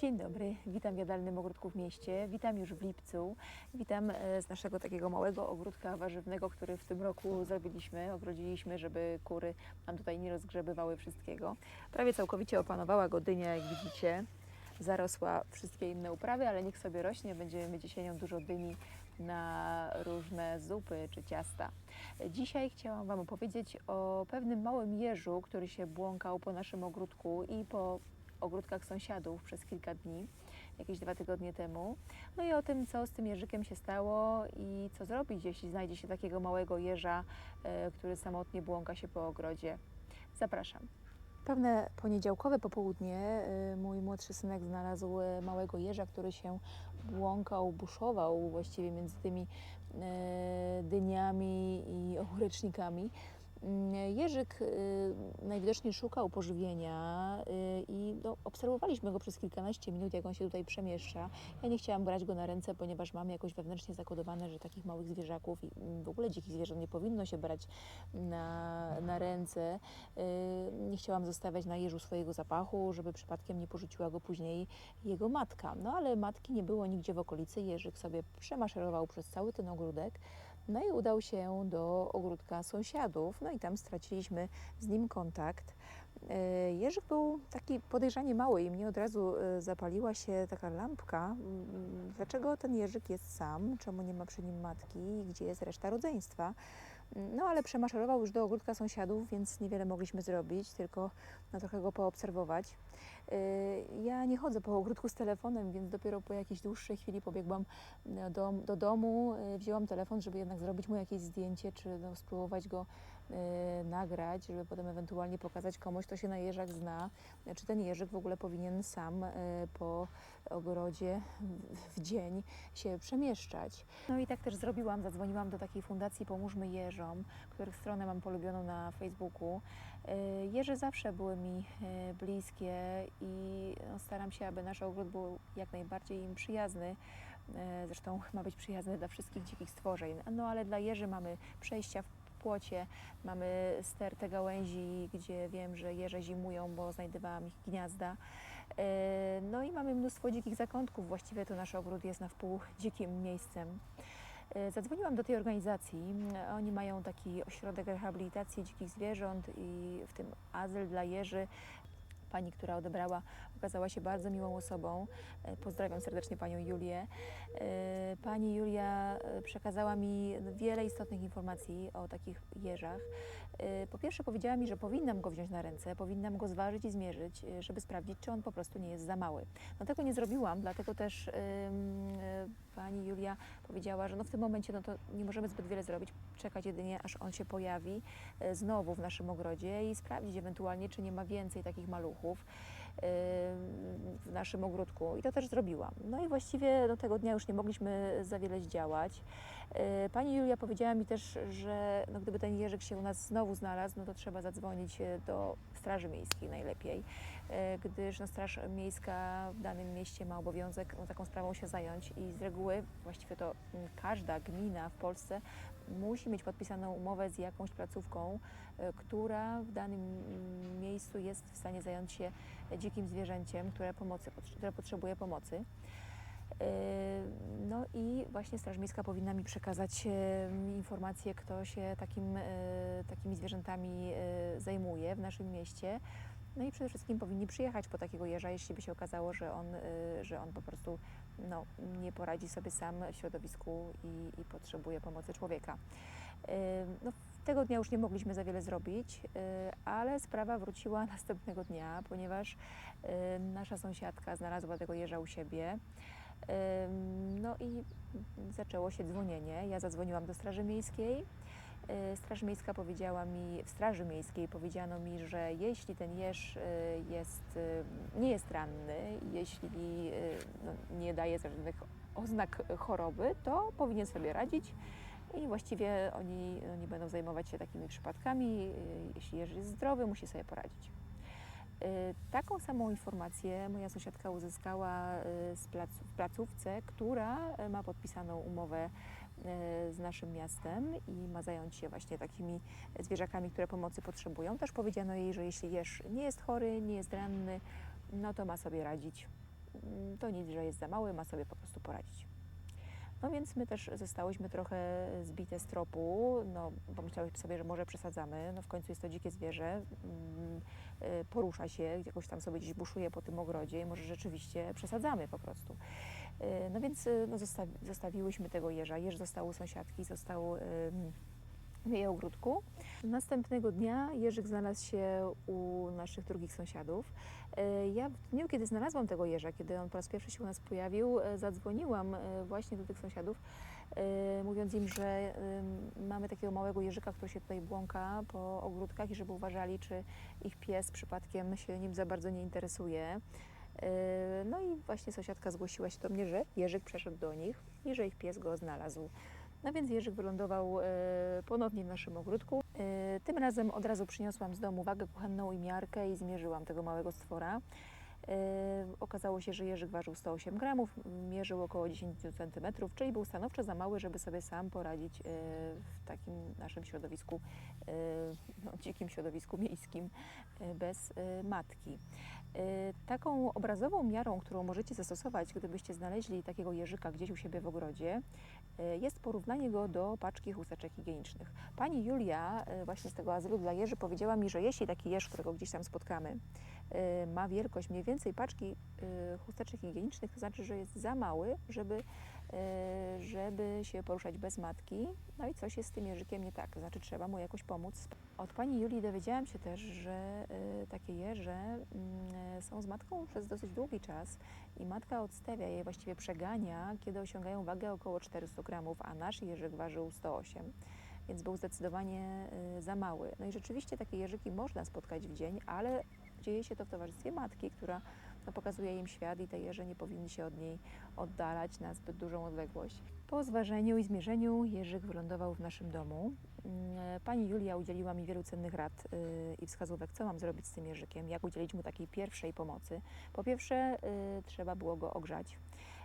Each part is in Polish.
Dzień dobry, witam w Jadalnym Ogródku w mieście. Witam już w lipcu. Witam e, z naszego takiego małego ogródka warzywnego, który w tym roku zrobiliśmy. Ogrodziliśmy, żeby kury nam tutaj nie rozgrzebywały wszystkiego. Prawie całkowicie opanowała go dynia, jak widzicie. Zarosła wszystkie inne uprawy, ale niech sobie rośnie. Będziemy mieć jesienią dużo dyni na różne zupy czy ciasta. Dzisiaj chciałam Wam opowiedzieć o pewnym małym jeżu, który się błąkał po naszym ogródku i po ogródkach sąsiadów przez kilka dni, jakieś dwa tygodnie temu. No i o tym, co z tym jeżykiem się stało i co zrobić, jeśli znajdzie się takiego małego jeża, e, który samotnie błąka się po ogrodzie. Zapraszam. Pewne poniedziałkowe popołudnie y, mój młodszy synek znalazł y, małego jeża, który się błąkał, buszował właściwie między tymi dyniami i ogórecznikami. Jerzyk y, najwidoczniej szukał pożywienia y, i no, obserwowaliśmy go przez kilkanaście minut, jak on się tutaj przemieszcza. Ja nie chciałam brać go na ręce, ponieważ mamy jakoś wewnętrznie zakodowane, że takich małych zwierzaków i mm, w ogóle dzikich zwierząt nie powinno się brać na, na ręce. Y, Nie chciałam zostawiać na jeżu swojego zapachu, żeby przypadkiem nie porzuciła go później jego matka. No ale matki nie było nigdzie w okolicy. Jerzyk sobie przemaszerował przez cały ten ogródek. No i udał się do ogródka sąsiadów, no i tam straciliśmy z nim kontakt. E, Jerzyk był taki podejrzanie mały i mnie od razu e, zapaliła się taka lampka. Mm, Dlaczego ten Jerzyk jest sam? Czemu nie ma przy nim matki? Gdzie jest reszta rodzeństwa? No ale przemaszerował już do ogródka sąsiadów, więc niewiele mogliśmy zrobić, tylko no, trochę go poobserwować. Yy, Ja nie chodzę po ogródku z telefonem, więc dopiero po jakiejś dłuższej chwili pobiegłam e, do, do domu, yy, wzięłam telefon, żeby jednak zrobić mu jakieś zdjęcie, czy no, spróbować go nagrać, żeby potem ewentualnie pokazać komuś, kto się na jeżach zna, czy ten jeżyk w ogóle powinien sam yy, po ogrodzie w- dzień się przemieszczać. No i tak też zrobiłam, zadzwoniłam do takiej fundacji Pomóżmy Jeżom, których stronę mam polubioną na Facebooku. Yy, Jeże zawsze były mi bliskie i no, staram się, aby nasz ogród był jak najbardziej im przyjazny. Zresztą ma być przyjazny dla wszystkich dzikich stworzeń. No ale dla jeży mamy przejścia w płocie, mamy stertę gałęzi, gdzie wiem, że jeże zimują, bo znajdowałam ich gniazda. Yy, No i mamy mnóstwo dzikich zakątków. Właściwie to nasz ogród jest na wpół dzikim miejscem. E, Zadzwoniłam do tej organizacji. Oni mają taki ośrodek rehabilitacji dzikich zwierząt i w tym azyl dla jeży. Pani, która odebrała, okazała się bardzo miłą osobą. E, Pozdrawiam serdecznie panią Julię. E, Pani Julia e, przekazała mi wiele istotnych informacji o takich jeżach. Po pierwsze powiedziała mi, że powinnam go wziąć na ręce, powinnam go zważyć i zmierzyć, żeby sprawdzić, czy on po prostu nie jest za mały. No tego nie zrobiłam, dlatego też pani Julia powiedziała, że no w tym momencie no to nie możemy zbyt wiele zrobić, czekać jedynie aż on się pojawi znowu w naszym ogrodzie i sprawdzić ewentualnie, czy nie ma więcej takich maluchów e, w naszym ogródku. I to też zrobiłam. No i właściwie do tego dnia już nie mogliśmy za wiele zdziałać. E, Pani Julia powiedziała mi też, że no gdyby ten jeżyk się u nas znowu znalazł, no to trzeba zadzwonić e, do Straży Miejskiej najlepiej, gdyż no, Straż Miejska w danym mieście ma obowiązek no, taką sprawą się zająć i z reguły właściwie to mm, każda gmina w Polsce musi mieć podpisaną umowę z jakąś placówką, e, która w danym miejscu jest w stanie zająć się dzikim zwierzęciem, które, pomocy, które potrzebuje pomocy. Yy, No i właśnie Straż Miejska powinna mi przekazać e, informację, kto się takim, e, takimi zwierzętami e, zajmuje w naszym mieście. No i przede wszystkim powinni przyjechać po takiego jeża, jeśli by się okazało, że on, e, że on po prostu no, nie poradzi sobie sam w środowisku i, i potrzebuje pomocy człowieka. No, tego dnia już nie mogliśmy za wiele zrobić, e, ale sprawa wróciła następnego dnia, ponieważ nasza sąsiadka znalazła tego jeża u siebie. No i zaczęło się dzwonienie. Ja zadzwoniłam do Straży Miejskiej. Y, Straż Miejska powiedziała mi, w Straży Miejskiej powiedziano mi, że jeśli ten jeż y, jest, y, nie jest ranny, jeśli no, nie daje żadnych oznak choroby, to powinien sobie radzić i właściwie oni, oni będą zajmować się takimi przypadkami. Jeśli jeż jest zdrowy, musi sobie poradzić. Y, Taką samą informację moja sąsiadka uzyskała y, z placu, w placówce, która y, ma podpisaną umowę y, z naszym miastem i ma zająć się właśnie takimi zwierzakami, które pomocy potrzebują. Też powiedziano jej, że jeśli jeż nie jest chory, nie jest ranny, no to ma sobie radzić mm, to nic, że jest za mały, ma sobie po prostu poradzić. No więc my też zostałyśmy trochę zbite z tropu, no pomyślałyśmy sobie, że może przesadzamy, no w końcu jest to dzikie zwierzę, mm, y, porusza się, jakoś tam sobie gdzieś buszuje po tym ogrodzie i może rzeczywiście przesadzamy po prostu. Y, No więc y, no, zostawi, zostawiłyśmy tego jeża, jeż został u sąsiadki, został w jej ogródku. Następnego dnia Jerzyk znalazł się u naszych drugich sąsiadów. E, Ja w dniu, kiedy znalazłam tego jeża, kiedy on po raz pierwszy się u nas pojawił, e, zadzwoniłam e, właśnie do tych sąsiadów, mówiąc im, że mamy takiego małego jeżyka, który się tutaj błąka po ogródkach i żeby uważali, czy ich pies przypadkiem się nim za bardzo nie interesuje. No i właśnie sąsiadka zgłosiła się do mnie, że Jerzyk przeszedł do nich i że ich pies go znalazł. No więc Jerzyk wylądował e, ponownie w naszym ogródku. E, Tym razem od razu przyniosłam z domu wagę kuchenną i miarkę i zmierzyłam tego małego stwora. E, Okazało się, że Jerzyk ważył 108 gramów, mierzył około 10 cm, czyli był stanowczo za mały, żeby sobie sam poradzić w takim naszym środowisku, no, dzikim środowisku miejskim bez matki. Taką obrazową miarą, którą możecie zastosować, gdybyście znaleźli takiego jeżyka gdzieś u siebie w ogrodzie, jest porównanie go do paczki chusteczek higienicznych. Pani Julia e, właśnie z tego azylu dla jeży powiedziała mi, że jeśli taki jeż, którego gdzieś tam spotkamy, e, ma wielkość mniej więcej paczki e, chusteczek higienicznych, to znaczy, że jest za mały, żeby, e, żeby się poruszać bez matki. No i coś jest z tym jeżykiem nie tak, znaczy trzeba mu jakoś pomóc. Od pani Julii dowiedziałam się też, że e, takie jeże mm, są z matką przez dosyć długi czas i matka odstawia je, właściwie przegania, kiedy osiągają wagę około 400 gramów, a nasz jeżyk ważył 108 więc był zdecydowanie y, za mały. No i rzeczywiście takie jeżyki można spotkać w dzień, ale dzieje się to w towarzystwie matki, która no, pokazuje im świat i te jeże nie powinny się od niej oddalać na zbyt dużą odległość. Po zważeniu i zmierzeniu jeżyk wylądował w naszym domu. Mm, Pani Julia udzieliła mi wielu cennych rad y, i wskazówek, co mam zrobić z tym jeżykiem, jak udzielić mu takiej pierwszej pomocy. Po pierwsze, y, trzeba było go ogrzać.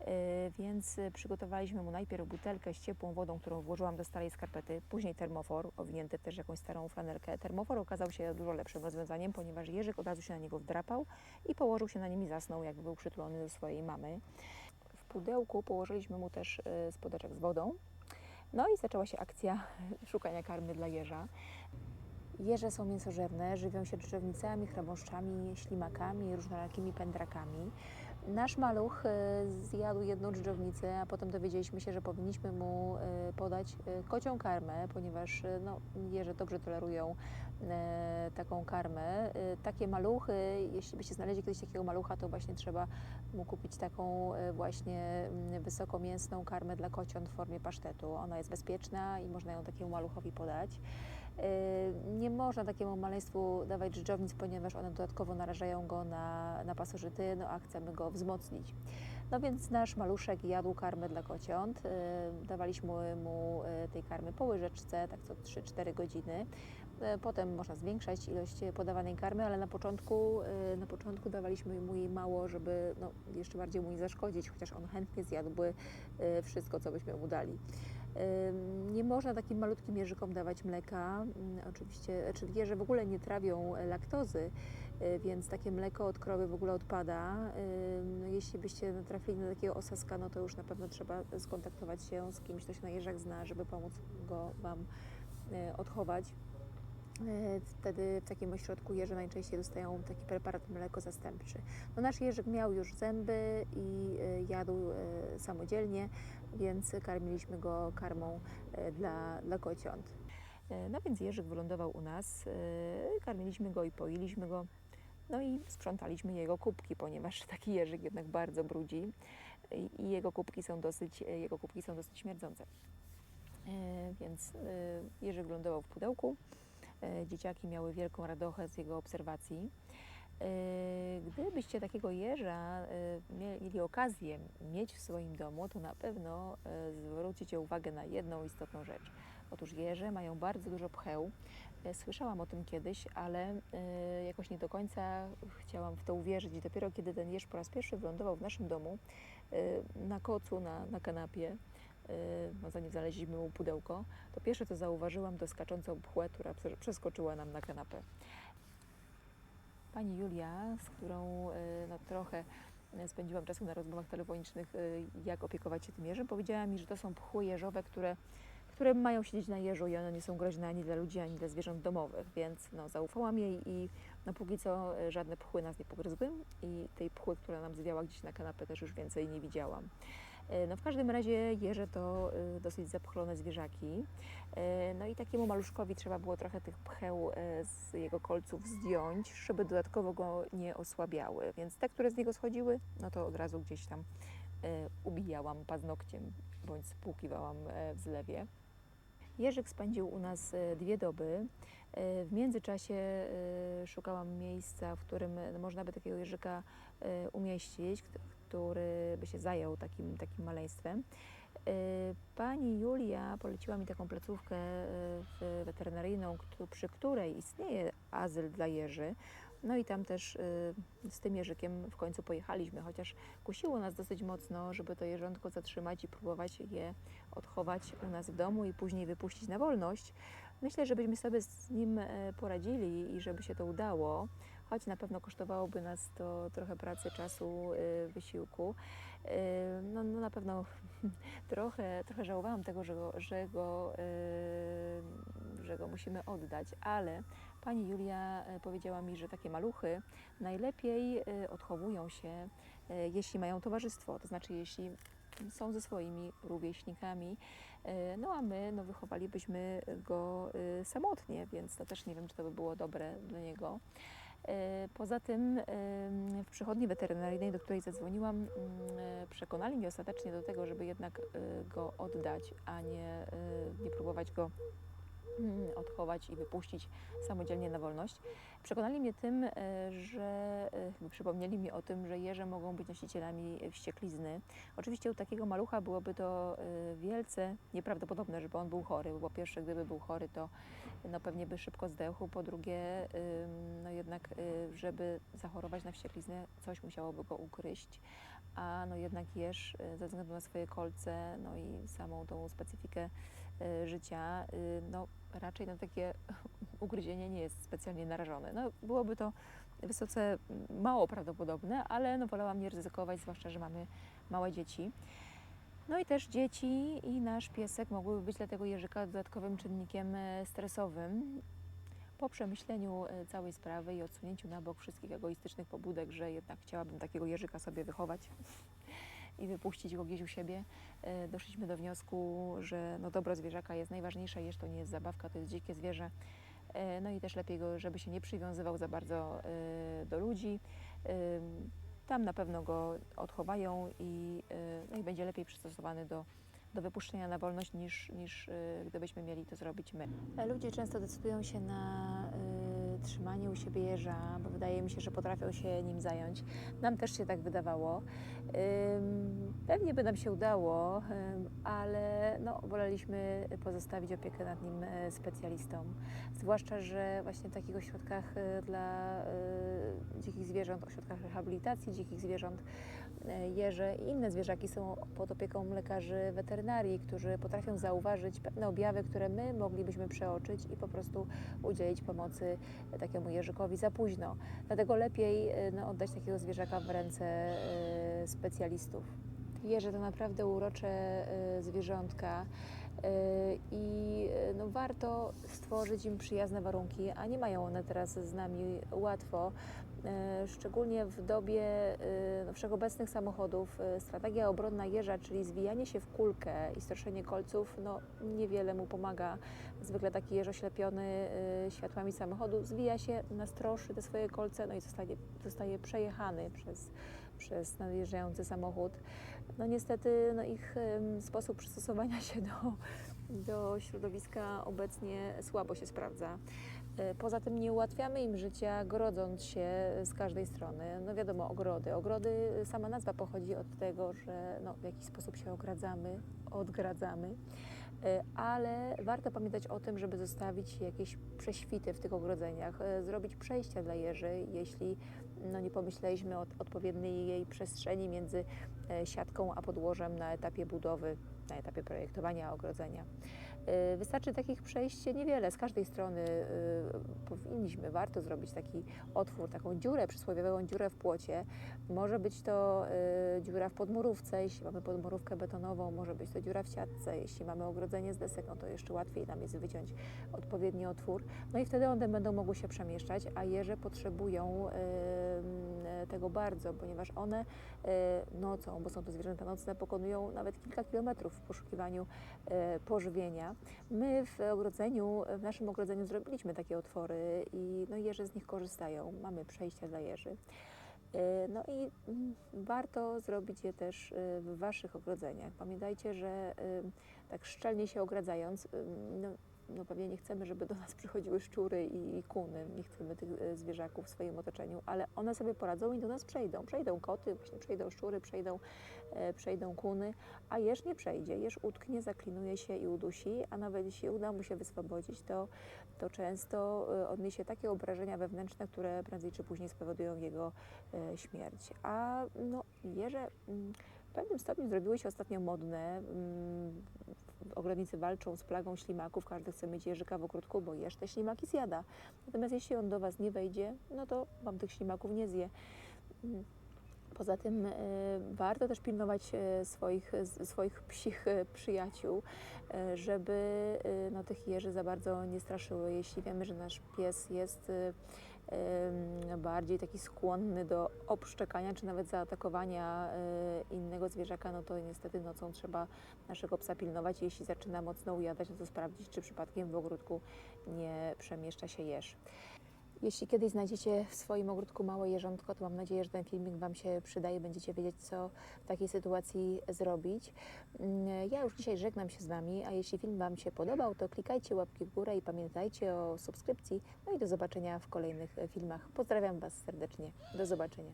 E, Więc y, przygotowaliśmy mu najpierw butelkę z ciepłą wodą, którą włożyłam do starej skarpety, później termofor, owinięty też jakąś starą flanerkę. Termofor okazał się dużo lepszym rozwiązaniem, ponieważ Jerzyk od razu się na niego wdrapał i położył się na nim i zasnął, jakby był przytulony do swojej mamy. W pudełku położyliśmy mu też y, spodeczek z wodą. No i zaczęła się akcja szukania karmy dla jeża. Jeże są mięsożerne, żywią się drzewnicami, chrabąszczami, ślimakami, różnorakimi pędrakami. Nasz maluch e, zjadł jedną dżdżownicę, a potem dowiedzieliśmy się, że powinniśmy mu e, podać e, kocią karmę, ponieważ no, jeże dobrze tolerują taką karmę. Takie maluchy, jeśli byście znaleźli kiedyś takiego malucha, to właśnie trzeba mu kupić taką właśnie mm, wysokomięsną karmę dla kociąt w formie pasztetu. Ona jest bezpieczna i można ją takiemu maluchowi podać. E, Nie można takiemu maleństwu dawać dżdżownic, ponieważ one dodatkowo narażają go na, na pasożyty, no a chcemy go wzmocnić. No więc nasz maluszek jadł karmę dla kociąt. E, Dawaliśmy mu e, tej karmy po łyżeczce, tak co 3-4 godziny. E, Potem można zwiększać ilość podawanej karmy, ale na początku, e, na początku dawaliśmy mu jej mało, żeby no, jeszcze bardziej mu nie zaszkodzić, chociaż on chętnie zjadłby e, wszystko, co byśmy mu dali. Nie można takim malutkim jeżykom dawać mleka. Mm, Oczywiście, znaczy jeże w ogóle nie trawią e, laktozy, więc takie mleko od krowy w ogóle odpada. No, jeśli byście natrafili na takiego osaska, no to już na pewno trzeba skontaktować się z kimś, kto się na jeżach zna, żeby pomóc go Wam e, odchować. E, Wtedy w takim ośrodku jeże najczęściej dostają taki preparat mleko zastępczy. No nasz jeżyk miał już zęby i e, jadł e, samodzielnie, więc karmiliśmy go karmą dla, dla kociąt. No więc jeżyk wylądował u nas, karmiliśmy go i poiliśmy go. No i sprzątaliśmy jego kubki, ponieważ taki jeżyk jednak bardzo brudzi i jego kubki są dosyć, jego kubki są dosyć śmierdzące. Więc jeżyk lądował w pudełku. E, Dzieciaki miały wielką radochę z jego obserwacji. E, Gdybyście takiego jeża e, mieli okazję mieć w swoim domu, to na pewno zwrócicie uwagę na jedną istotną rzecz. Otóż jeże mają bardzo dużo pcheł. Słyszałam o tym kiedyś, ale jakoś nie do końca chciałam w to uwierzyć. Dopiero kiedy ten jeż po raz pierwszy wylądował w naszym domu, na kocu, na, na kanapie, no zanim znaleźliśmy mu pudełko, to pierwsze co zauważyłam to skaczącą pchłę, która prze- przeskoczyła nam na kanapę. Pani Julia, z którą e, no, trochę e, spędziłam czasu na rozmowach telefonicznych, jak opiekować się tym jeżem, powiedziała mi, że to są pchły jeżowe, które, które mają siedzieć na jeżu i one nie są groźne ani dla ludzi, ani dla zwierząt domowych, więc no, zaufałam jej i no, póki co żadne pchły nas nie pogryzły i tej pchły, która nam zwiała gdzieś na kanapę też już więcej nie widziałam. E, No w każdym razie jeże to e, dosyć zapchlone zwierzaki. E, No i takiemu maluszkowi trzeba było trochę tych pcheł z jego kolców zdjąć, żeby dodatkowo go nie osłabiały. Więc te, które z niego schodziły, no to od razu gdzieś tam ubijałam paznokciem bądź spłukiwałam w zlewie. Jeżyk spędził u nas dwie doby. W międzyczasie szukałam miejsca, w którym można by takiego jeżyka umieścić, który by się zajął takim, takim maleństwem. E, Pani Julia poleciła mi taką placówkę w- weterynaryjną, przy której istnieje azyl dla jeży. No i tam też e, z tym jeżykiem w końcu pojechaliśmy, chociaż kusiło nas dosyć mocno, żeby to jeżątko zatrzymać i próbować je odchować u nas w domu i później wypuścić na wolność. Myślę, że byśmy sobie z nim e, poradzili i żeby się to udało, choć na pewno kosztowałoby nas to trochę pracy, czasu, e, wysiłku. E, No, no na pewno trochę, trochę żałowałam tego, że go, że, go, e, że go musimy oddać, ale pani Julia powiedziała mi, że takie maluchy najlepiej odchowują się, jeśli mają towarzystwo, to znaczy jeśli są ze swoimi rówieśnikami, no a my no, wychowalibyśmy go samotnie, więc to też nie wiem, czy to by było dobre dla niego. E, Poza tym em, w przychodni weterynaryjnej, do której zadzwoniłam, mm, e, przekonali mnie ostatecznie do tego, żeby jednak e, go oddać, a nie, e, nie próbować go odchować i wypuścić samodzielnie na wolność. Przekonali mnie tym, e, że e, przypomnieli mi o tym, że jeże mogą być nosicielami wścieklizny. Oczywiście u takiego malucha byłoby to e, wielce nieprawdopodobne, żeby on był chory, bo po pierwsze, gdyby był chory, to no, pewnie by szybko zdechł, po drugie, no jednak, żeby zachorować na wściekliznę, coś musiałoby go ugryźć, a no jednak jeż ze względu na swoje kolce, no i samą tą specyfikę życia, y, no raczej na takie ugryzienie nie jest specjalnie narażony. No byłoby to wysoce mało prawdopodobne, ale no wolałam nie ryzykować, zwłaszcza, że mamy małe dzieci. No i też dzieci i nasz piesek mogłyby być dla tego jeżyka dodatkowym czynnikiem e, stresowym. Po przemyśleniu e, całej sprawy i odsunięciu na bok wszystkich egoistycznych pobudek, że jednak chciałabym takiego jeżyka sobie wychować i wypuścić go gdzieś u siebie, e, doszliśmy do wniosku, że no dobro zwierzaka jest najważniejsze, jeż to nie jest zabawka, to jest dzikie zwierzę. E, No i też lepiej go, żeby się nie przywiązywał za bardzo e, do ludzi. Tam na pewno go odchowają i, no i będzie lepiej przystosowany do, do wypuszczenia na wolność niż, niż gdybyśmy mieli to zrobić my. Ludzie często decydują się na trzymanie u siebie jeża, bo wydaje mi się, że potrafią się nim zająć. Nam też się tak wydawało. Pewnie by nam się udało, ale no, woleliśmy pozostawić opiekę nad nim e, specjalistom. Zwłaszcza, że właśnie w takich ośrodkach e, dla e, dzikich zwierząt, ośrodkach rehabilitacji dzikich zwierząt, jeże i inne zwierzaki są pod opieką lekarzy weterynarii, którzy potrafią zauważyć pewne objawy, które my moglibyśmy przeoczyć i po prostu udzielić pomocy takiemu jeżykowi za późno. Dlatego lepiej no, oddać takiego zwierzaka w ręce specjalistów. Jeże to naprawdę urocze e, zwierzątka e, i e, no, warto stworzyć im przyjazne warunki, a nie mają one teraz z nami łatwo. Szczególnie w dobie no, wszechobecnych samochodów strategia obronna jeża, czyli zwijanie się w kulkę i stroszenie kolców, no, niewiele mu pomaga. Zwykle taki jeż oślepiony światłami samochodu zwija się, nastroszy te swoje kolce no i zostaje, zostaje przejechany przez, przez nadjeżdżający samochód. No niestety no ich sposób przystosowania się do, do środowiska obecnie słabo się sprawdza. E, Poza tym nie ułatwiamy im życia, grodząc się z każdej strony. No wiadomo, ogrody. Ogrody, sama nazwa pochodzi od tego, że no, w jakiś sposób się ogradzamy, odgradzamy. E, Ale warto pamiętać o tym, żeby zostawić jakieś prześwity w tych ogrodzeniach, e, zrobić przejścia dla jeży, jeśli no, nie pomyśleliśmy o odpowiedniej jej przestrzeni między e, siatką a podłożem na etapie budowy na etapie projektowania ogrodzenia. Y, Wystarczy takich przejść niewiele. Z każdej strony y, powinniśmy, warto zrobić taki otwór, taką dziurę, przysłowiową dziurę w płocie. Może być to y, dziura w podmurówce, jeśli mamy podmurówkę betonową, może być to dziura w siatce. Jeśli mamy ogrodzenie z desek, no to jeszcze łatwiej nam jest wyciąć odpowiedni otwór. No i wtedy one będą mogły się przemieszczać, a jeże potrzebują tego bardzo, ponieważ one y, nocą, bo są to zwierzęta nocne, pokonują nawet kilka kilometrów w poszukiwaniu y, pożywienia. My w ogrodzeniu, w naszym ogrodzeniu zrobiliśmy takie otwory i no, jeże z nich korzystają. Mamy przejścia dla jeży. Y, No i mm, warto zrobić je też w Waszych ogrodzeniach. Pamiętajcie, że tak szczelnie się ogradzając, no, no pewnie nie chcemy, żeby do nas przychodziły szczury i, i kuny, nie chcemy tych y, zwierzaków w swoim otoczeniu, ale one sobie poradzą i do nas przejdą. Przejdą koty, właśnie przejdą szczury, przejdą, e, przejdą kuny, a jeż nie przejdzie. Jeż utknie, zaklinuje się i udusi, a nawet jeśli uda mu się wyswobodzić, to, to często y, odniesie takie obrażenia wewnętrzne, które prędzej czy później spowodują jego e, śmierć. A no, jeże mm, w pewnym stopniu zrobiły się ostatnio modne. Mm, Ogrodnicy walczą z plagą ślimaków, każdy chce mieć jeżyka w ogródku, bo jeż te ślimaki zjada. Natomiast jeśli on do Was nie wejdzie, no to Wam tych ślimaków nie zje. Poza tym e, warto też pilnować e, swoich, z- swoich psich e, przyjaciół, e, żeby e, no, tych jeży za bardzo nie straszyły. Jeśli wiemy, że nasz pies jest em, bardziej taki skłonny do obszczekania, czy nawet zaatakowania e, innego zwierzaka, no to niestety nocą trzeba naszego psa pilnować. Jeśli zaczyna mocno ujadać, no to sprawdzić, czy przypadkiem w ogródku nie przemieszcza się jeż. Jeśli kiedyś znajdziecie w swoim ogródku małe jeżątko, to mam nadzieję, że ten filmik Wam się przyda i będziecie wiedzieć, co w takiej sytuacji zrobić. Mm, Ja już dzisiaj żegnam się z Wami, a jeśli film Wam się podobał, to klikajcie łapki w górę i pamiętajcie o subskrypcji. No i do zobaczenia w kolejnych e, filmach. Pozdrawiam Was serdecznie. Do zobaczenia.